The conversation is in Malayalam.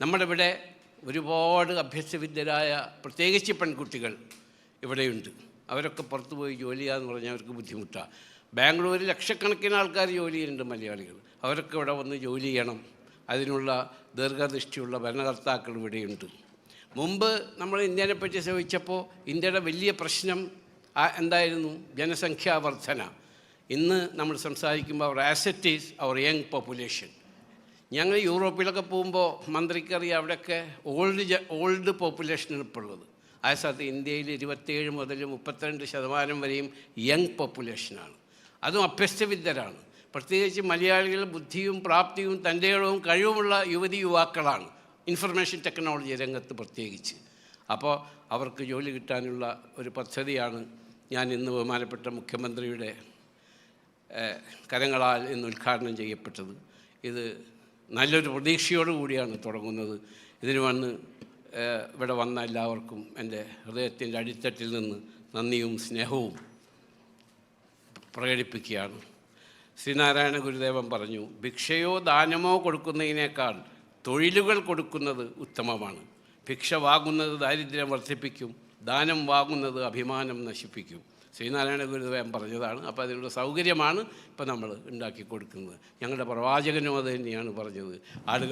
നമ്മുടെ ഇവിടെ ഒരുപാട് അഭ്യസ്തവിദ്യരായ പ്രത്യേകിച്ച് പെൺകുട്ടികൾ ഇവിടെയുണ്ട്. അവരൊക്കെ പുറത്തു പോയി ജോലിയാന്ന് പറഞ്ഞാൽ അവർക്ക് ബുദ്ധിമുട്ടാണ് ബാംഗ്ലൂരിൽ ലക്ഷക്കണക്കിന് ആൾക്കാർ ജോലി ചെയ്യുന്നുണ്ട് മലയാളികൾ. അവരൊക്കെ ഇവിടെ വന്ന് ജോലി ചെയ്യണം. അതിനുള്ള ദീർഘദൃഷ്ടിയുള്ള ഭരണകർത്താക്കൾ ഇവിടെയുണ്ട്. മുമ്പ് നമ്മൾ ഇന്ത്യനെ പറ്റി ശ്രമിച്ചപ്പോൾ ഇന്ത്യയുടെ വലിയ പ്രശ്നം എന്തായിരുന്നു? ജനസംഖ്യാവർധന ഇന്ന് നമ്മൾ സംസാരിക്കുമ്പോൾ our asset is our young population ഞങ്ങൾ യൂറോപ്പിലൊക്കെ പോകുമ്പോൾ മന്ത്രിക്കറിയാം അവിടെയൊക്കെ ഓൾഡ് ഓൾഡ് പോപ്പുലേഷനാണ് ഇപ്പോൾ ഉള്ളത്. ആ സ്ഥലത്ത് ഇന്ത്യയിൽ ഇരുപത്തേഴ് മുതൽ മുപ്പത്തിരണ്ട് ശതമാനം വരെയും യങ് പോപ്പുലേഷനാണ് അതും അഭ്യസ്തവിദ്യരാണ്. പ്രത്യേകിച്ച് മലയാളികൾ ബുദ്ധിയും പ്രാപ്തിയും തന്റെ ഇടവും കഴിവുമുള്ള യുവതി യുവാക്കളാണ് ഇൻഫർമേഷൻ ടെക്നോളജി രംഗത്ത് പ്രത്യേകിച്ച്. അപ്പോൾ അവർക്ക് ജോലി കിട്ടാനുള്ള ഒരു പദ്ധതിയാണ് ഞാൻ ഇന്ന് ബഹുമാനപ്പെട്ട മുഖ്യമന്ത്രിയുടെ കരങ്ങളാൽ ഇന്ന് ഉദ്ഘാടനം ചെയ്യപ്പെട്ടത്. ഇത് നല്ലൊരു പ്രതീക്ഷയോടു കൂടിയാണ് തുടങ്ങുന്നത്. ഇതിന് വന്ന് ഇവിടെ വന്ന എല്ലാവർക്കും എന്റെ ഹൃദയത്തിന്റെ അടിത്തട്ടിൽ നിന്ന് നന്ദിയും സ്നേഹവും പ്രകടിപ്പിക്കുകയാണ്. ശ്രീനാരായണ ഗുരുദേവൻ പറഞ്ഞു ഭിക്ഷയോ ദാനമോ കൊടുക്കുന്നതിനേക്കാൾ തൊഴിലുകൾ കൊടുക്കുന്നത് ഉത്തമമാണ്. ഭിക്ഷ വാങ്ങുന്നത് ദാരിദ്ര്യം വർദ്ധിപ്പിക്കും ദാനം വാങ്ങുന്നത് അഭിമാനം നശിപ്പിക്കും. ശ്രീനാരായണ ഗുരുദേവൻ പറഞ്ഞതാണ്. അപ്പോൾ അതിനുള്ള സൗകര്യമാണ് ഇപ്പോൾ നമ്മൾ ഉണ്ടാക്കി കൊടുക്കുന്നത്. ഞങ്ങളുടെ പ്രവാചകനും അത് തന്നെയാണ് പറഞ്ഞത്. ആളുകൾ